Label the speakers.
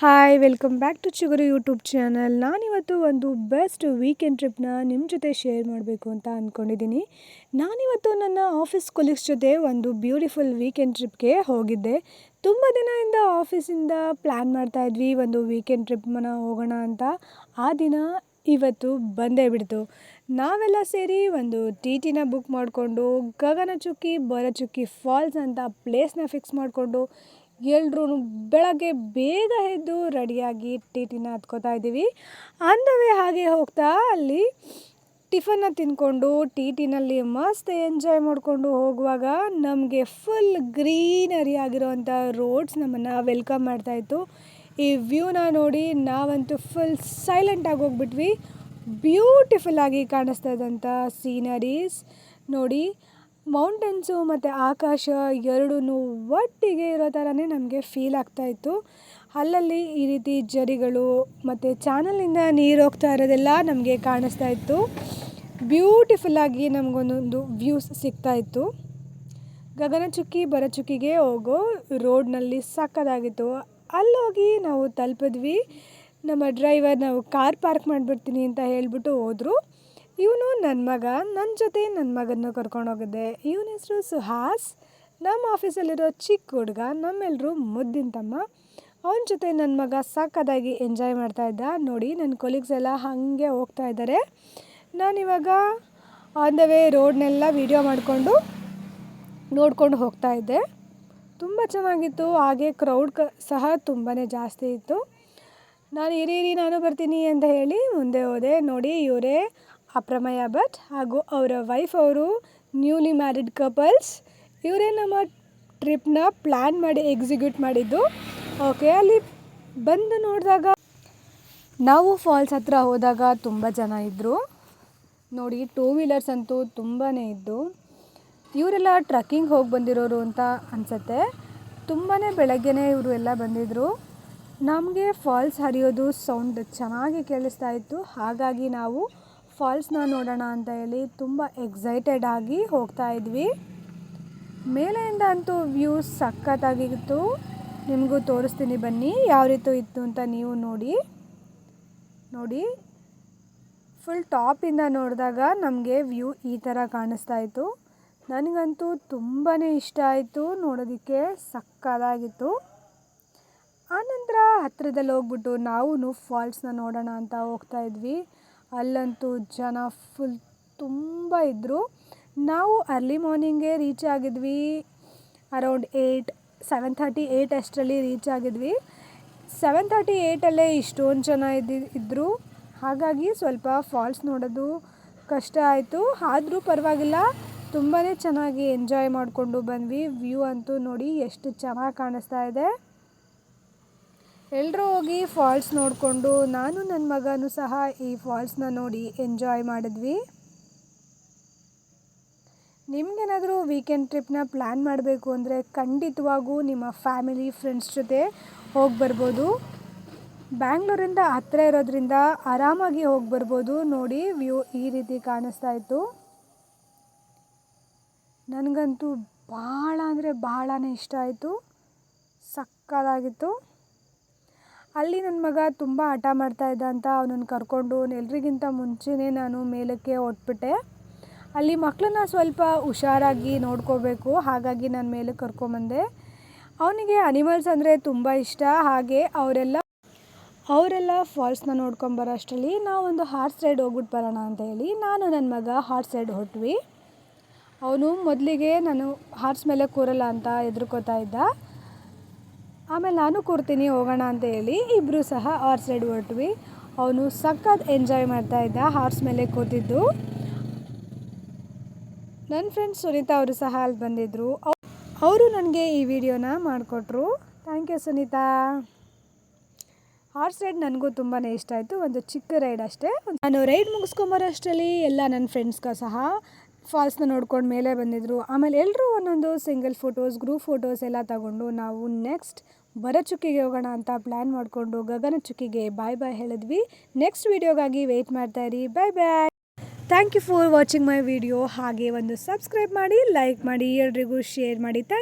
Speaker 1: Hi welcome back to Chiguru YouTube channel ನಾನಿವತ್ತು ಒಂದು best weekend ಟ್ರಿಪ್ನ ನಿಮ್ಮ ಜೊತೆ ಶೇರ್ ಮಾಡಬೇಕು ಅಂತ ಅಂದ್ಕೊಂಡಿದ್ದೀನಿ ನಾನಿವತ್ತು ನನ್ನ ಆಫೀಸ್ ಕೊಲೀಗ್ಸ್ ಜೊತೆ ಒಂದು ಬ್ಯೂಟಿಫುಲ್ ವೀಕೆಂಡ್ ಟ್ರಿಪ್ಗೆ ಹೋಗಿದ್ದೆ. ತುಂಬ ದಿನದಿಂದ ಆಫೀಸಿಂದ ಪ್ಲ್ಯಾನ್ ಮಾಡ್ತಾಯಿದ್ವಿ ಒಂದು ವೀಕೆಂಡ್ ಟ್ರಿಪ್ನ ಹೋಗೋಣ ಅಂತ. ಆ ದಿನ ಇವತ್ತು ಬಂದೇ ಬಿಡ್ತು. ನಾವೆಲ್ಲ ಸೇರಿ ಒಂದು ಟಿ ಟಿನ ಬುಕ್ ಮಾಡಿಕೊಂಡು, ಗಗನಚುಕ್ಕಿ ಬರಚುಕ್ಕಿ ಫಾಲ್ಸ್ ಅಂತ ಪ್ಲೇಸ್ನ ಫಿಕ್ಸ್ ಮಾಡಿಕೊಂಡು ಎಲ್ರೂ ಬೆಳಗ್ಗೆ ಬೇಗ ಎದ್ದು ರೆಡಿಯಾಗಿ ಟಿ ಟಿನ ಹತ್ಕೋತಾ ಇದ್ದೀವಿ. ಅಂದವೇ ಹಾಗೆ ಹೋಗ್ತಾ ಅಲ್ಲಿ ಟಿಫನ್ನ ತಿಂದ್ಕೊಂಡು ಟಿ ಟಿನಲ್ಲಿ ಮಸ್ತ್ ಎಂಜಾಯ್ ಮಾಡಿಕೊಂಡು ಹೋಗುವಾಗ ನಮಗೆ ಫುಲ್ ಗ್ರೀನರಿ ಆಗಿರೋವಂಥ ರೋಡ್ಸ್ ನಮ್ಮನ್ನು ವೆಲ್ಕಮ್ ಮಾಡ್ತಾಯಿತ್ತು ಈ ವ್ಯೂನ ನೋಡಿ ನಾವಂತೂ ಫುಲ್ ಸೈಲೆಂಟಾಗಿ ಹೋಗ್ಬಿಟ್ವಿ. ಬ್ಯೂಟಿಫುಲ್ಲಾಗಿ ಕಾಣಿಸ್ತಾ ಇದ್ದಂಥ ಸೀನರೀಸ್ ನೋಡಿ. ಮೌಂಟೇನ್ಸು ಮತ್ತು ಆಕಾಶ ಎರಡೂ ಒಟ್ಟಿಗೆ ಇರೋ ಥರನೇ ನಮಗೆ ಫೀಲ್ ಆಗ್ತಾಯಿತ್ತು ಅಲ್ಲಲ್ಲಿ ಈ ರೀತಿ ಜರಿಗಳು ಮತ್ತು ಚಾನಲಿಂದ ನೀರು ಹೋಗ್ತಾ ಇರೋದೆಲ್ಲ ನಮಗೆ ಕಾಣಿಸ್ತಾ ಇತ್ತು. ಬ್ಯೂಟಿಫುಲ್ಲಾಗಿ ನಮಗೊಂದೊಂದು ವ್ಯೂಸ್ ಸಿಗ್ತಾ ಇತ್ತು. ಗಗನಚುಕ್ಕಿ ಬರಚುಕ್ಕಿಗೆ ಹೋಗೋ ರೋಡ್ನಲ್ಲಿ ಸಕ್ಕದಾಗಿತ್ತು. ಅಲ್ಲೋಗಿ ನಾವು ತಲುಪಿದ್ವಿ. ನಮ್ಮ ಡ್ರೈವರ್, ನಾವು ಕಾರ್ ಪಾರ್ಕ್ ಮಾಡಿಬಿಡ್ತೀನಿ ಅಂತ ಹೇಳಿಬಿಟ್ಟು ಹೋದರು. ಇವನು ನನ್ನ ಮಗ ನನ್ನ ಜೊತೆ ನನ್ನ ಮಗನ ಕರ್ಕೊಂಡು ಹೋಗಿದ್ದೆ. ಇವನ ಹೆಸರು ಸುಹಾಸ್. ನಮ್ಮ ಆಫೀಸಲ್ಲಿರೋ ಚಿಕ್ಕ ಹುಡುಗ ನಮ್ಮೆಲ್ಲರೂ ಮುದ್ದಿನ ತಮ್ಮ. ಅವನ ಜೊತೆ ನನ್ನ ಮಗ ಸಾಕದಾಗಿ ಎಂಜಾಯ್ ಮಾಡ್ತಾಯಿದ್ದ ನೋಡಿ ನನ್ನ ಕೊಲೀಗ್ಸ್ ಎಲ್ಲ ಹಾಗೆ ಹೋಗ್ತಾ ಇದ್ದಾರೆ ನಾನಿವಾಗ ಆನ್ ದ ವೇ ರೋಡ್ನೆಲ್ಲ ವೀಡಿಯೋ ಮಾಡಿಕೊಂಡು ನೋಡ್ಕೊಂಡು ಹೋಗ್ತಾ ಇದ್ದೆ. ತುಂಬ ಚೆನ್ನಾಗಿತ್ತು. ಹಾಗೆ ಕ್ರೌಡ್ ಕ ಸಹ ತುಂಬಾ ಜಾಸ್ತಿ ಇತ್ತು. ನಾನು ಇರಿ, ನಾನು ಬರ್ತೀನಿ ಅಂತ ಹೇಳಿ ಮುಂದೆ ಹೋದೆ. ನೋಡಿ, ಇವರೇ ಅಪ್ರಮಯ ಭಟ್ ಹಾಗೂ ಅವರ ವೈಫ್ ಅವರು ನ್ಯೂಲಿ ಮ್ಯಾರಿಡ್ ಕಪಲ್ಸ್ ಇವರೇ ನಮ್ಮ ಟ್ರಿಪ್ನ ಪ್ಲ್ಯಾನ್ ಮಾಡಿ ಎಕ್ಸಿಕ್ಯೂಟ್ ಮಾಡಿದ್ದು. ಓಕೆ ಅಲ್ಲಿ ಬಂದು ನೋಡಿದಾಗ ನಾವು ಫಾಲ್ಸ್ ಹತ್ರ ಹೋದಾಗ ತುಂಬ ಜನ ಇದ್ದರು ನೋಡಿ ಟೂ ವೀಲರ್ಸ್ ಅಂತೂ ತುಂಬಾ ಇದ್ದು. ಇವರೆಲ್ಲ ಟ್ರಕ್ಕಿಂಗ್ ಹೋಗಿ ಬಂದಿರೋರು ಅಂತ ಅನಿಸುತ್ತೆ. ತುಂಬಾ ಬೆಳಗ್ಗೆನೇ ಇವರು ಎಲ್ಲ ಬಂದಿದ್ದರು ನಮಗೆ ಫಾಲ್ಸ್ ಹರಿಯೋದು ಸೌಂಡ್ ಚೆನ್ನಾಗಿ ಕೇಳಿಸ್ತಾ ಇತ್ತು. ಹಾಗಾಗಿ ನಾವು ಫಾಲ್ಸ್ನ ನೋಡೋಣ ಅಂತ ಹೇಳಿ ತುಂಬ ಎಕ್ಸೈಟೆಡ್ ಆಗಿ ಹೋಗ್ತಾ ಇದ್ವಿ. ಮೇಲೆಯಿಂದ ಅಂತೂ ವ್ಯೂ ಸಖತ್ತಾಗಿತ್ತು. ನಿಮಗೂ ತೋರಿಸ್ತೀನಿ ಬನ್ನಿ ಯಾವ ರೀತಿ ಇತ್ತು ಅಂತ ನೀವು ನೋಡಿ. ನೋಡಿ ಫುಲ್ ಟಾಪಿಂದ ನೋಡಿದಾಗ ನಮಗೆ ವ್ಯೂ ಈ ಥರ ಕಾಣಿಸ್ತಾ ಇತ್ತು. ನನಗಂತೂ ತುಂಬಾ ಇಷ್ಟ ಆಯಿತು ನೋಡೋದಕ್ಕೆ ಸಕ್ಕದಾಗಿತ್ತು ಆನಂತರ ಹತ್ತಿರದಲ್ಲಿ ಹೋಗ್ಬಿಟ್ಟು ನಾವು ಫಾಲ್ಸ್ನ ನೋಡೋಣ ಅಂತ ಹೋಗ್ತಾ ಇದ್ವಿ. ಅಲ್ಲಂತೂ ಜನ ಫುಲ್ ತುಂಬ ಇದ್ದರು ನಾವು ಅರ್ಲಿ ಮಾರ್ನಿಂಗೇ reach ಆಗಿದ್ವಿ. Around eight seven thirty eight ಅಷ್ಟರಲ್ಲಿ ರೀಚ್ ಆಗಿದ್ವಿ. ಸೆವೆನ್ ಥರ್ಟಿ ಏಯ್ಟಲ್ಲೇ ಇಷ್ಟೊಂದು ಜನ ಇದ್ದಿ ಇದ್ದರು ಹಾಗಾಗಿ ಸ್ವಲ್ಪ ಫಾಲ್ಸ್ ನೋಡೋದು ಕಷ್ಟ ಆಯಿತು. ಆದರೂ ಪರವಾಗಿಲ್ಲ ತುಂಬಾ ಚೆನ್ನಾಗಿ ಎಂಜಾಯ್ ಮಾಡಿಕೊಂಡು ಬಂದ್ವಿ. ವ್ಯೂ ಅಂತೂ ನೋಡಿ ಎಷ್ಟು ಚೆನ್ನಾಗಿ ಕಾಣಿಸ್ತಾ ಇದೆ. ಎಲ್ಲರೂ ಹೋಗಿ ಫಾಲ್ಸ್ ನೋಡಿಕೊಂಡು ನಾನು ನನ್ನ ಮಗನೂ ಸಹ ಈ ಫಾಲ್ಸ್ನ ನೋಡಿ ಎಂಜಾಯ್ ಮಾಡಿದ್ವಿ. ನಿಮಗೇನಾದರೂ ವೀಕೆಂಡ್ ಟ್ರಿಪ್ನ ಪ್ಲ್ಯಾನ್ ಮಾಡಬೇಕು ಅಂದರೆ ಖಂಡಿತವಾಗೂ ನಿಮ್ಮ ಫ್ಯಾಮಿಲಿ ಫ್ರೆಂಡ್ಸ್ ಜೊತೆ ಹೋಗಿ ಬರ್ಬೋದು. ಬ್ಯಾಂಗ್ಳೂರಿಂದ ಹತ್ತಿರ ಇರೋದ್ರಿಂದ ಆರಾಮಾಗಿ ಹೋಗಿ ಬರ್ಬೋದು. ನೋಡಿ ವ್ಯೂ ಈ ರೀತಿ ಕಾಣಿಸ್ತಾ ಇತ್ತು. ನನಗಂತೂ ಭಾಳ ಅಂದರೆ ಭಾಳ ಇಷ್ಟ ಆಯಿತು. ಸಕ್ಕದಾಗಿತ್ತು ಅಲ್ಲಿ ನನ್ನ ಮಗ ತುಂಬ ಹಠ ಮಾಡ್ತಾ ಇದ್ದ ಅಂತ ಅವನನ್ನ ಕರ್ಕೊಂಡು ಎಲ್ರಿಗಿಂತ ಮುಂಚೆನೇ ನಾನು ಮೇಲಕ್ಕೆ ಹೊಟ್ಬಿಟ್ಟೆ ಅಲ್ಲಿ ಮಕ್ಕಳನ್ನ ಸ್ವಲ್ಪ ಹುಷಾರಾಗಿ ನೋಡ್ಕೋಬೇಕು, ಹಾಗಾಗಿ ನಾನು ಮೇಲಕ್ಕೆ ಕರ್ಕೊಂಬಂದೆ. ಅವನಿಗೆ ಅನಿಮಲ್ಸ್ ಅಂದರೆ ತುಂಬ ಇಷ್ಟ, ಹಾಗೆ ಅವರೆಲ್ಲ ಅವರೆಲ್ಲ ಫಾಲ್ಸ್ನ ನೋಡ್ಕೊಂಬರೋ ಅಷ್ಟರಲ್ಲಿ ನಾವೊಂದು ಹಾರ್ಸ್ ರೈಡ್ ಹೋಗ್ಬಿಟ್ಟು ಬರೋಣ ಅಂತ ಹೇಳಿ ನಾನು ನನ್ನ ಮಗ ಹಾರ್ಸ್ ರೈಡ್ ಹೊಟ್ವಿ ಅವನು ಮೊದಲಿಗೆ ನಾನು ಹಾರ್ಸ್ ಮೇಲೆ ಕೂರಲ್ಲ ಅಂತ ಹೆದರ್ಕೋತಾ ಇದ್ದ. ಆಮೇಲೆ ನಾನು ಕೊಡ್ತೀನಿ, ಹೋಗೋಣ ಅಂತ ಹೇಳಿ ಇಬ್ಬರು ಸಹ ಹಾರ್ಸ್ ರೈಡ್ ಹೊರಟ್ವಿ. ಅವನು ಸಖತ್ ಎಂಜಾಯ್ ಮಾಡ್ತಾ ಇದ್ದ ಹಾರ್ಸ್ ಮೇಲೆ ಕೂತಿದ್ದು. ನನ್ನ ಫ್ರೆಂಡ್ಸ್ ಸುನೀತಾ ಅವರು ಸಹ ಅಲ್ಲಿ ಬಂದಿದ್ದರು ಅವರು ನನಗೆ ಈ ವಿಡಿಯೋನ ಮಾಡಿಕೊಟ್ರು. Thank you Sunita. Horse ride ನನಗೂ ತುಂಬಾ ಇಷ್ಟ ಆಯಿತು. ಒಂದು ಚಿಕ್ಕ ರೈಡ್ ಅಷ್ಟೇ. ನಾನು ರೈಡ್ ಮುಗಿಸ್ಕೊಂಬರೋಷ್ಟರಲ್ಲಿ ಎಲ್ಲ ನನ್ನ ಫ್ರೆಂಡ್ಸ್ಗೂ ಸಹ ಫಾಲ್ಸ್ನ ನೋಡ್ಕೊಂಡು ಮೇಲೆ ಬಂದಿದ್ದರು ಆಮೇಲೆ ಎಲ್ಲರೂ ಒಂದೊಂದು ಸಿಂಗಲ್ ಫೋಟೋಸ್ ಗ್ರೂಪ್ ಫೋಟೋಸ್ ಎಲ್ಲ ತಗೊಂಡು ನಾವು ನೆಕ್ಸ್ಟ್ ಬರಚುಕ್ಕಿಗೆ ಹೋಗೋಣ ಅಂತ ಪ್ಲ್ಯಾನ್ ಮಾಡಿಕೊಂಡು ಗಗನಚುಕ್ಕಿಗೆ ಬಾಯ್ ಬಾಯ್ ಹೇಳಿದ್ವಿ. ನೆಕ್ಸ್ಟ್ ವೀಡಿಯೋಗಾಗಿ ವೆಯ್ಟ್ ಇರಿ. Bye bye thank you for watching my video ಹಾಗೆ ಒಂದು ಸಬ್ಸ್ಕ್ರೈಬ್ ಮಾಡಿ ಲೈಕ್ ಮಾಡಿ, ಎಲ್ರಿಗೂ ಶೇರ್ ಮಾಡಿ. ಥ್ಯಾಂಕ್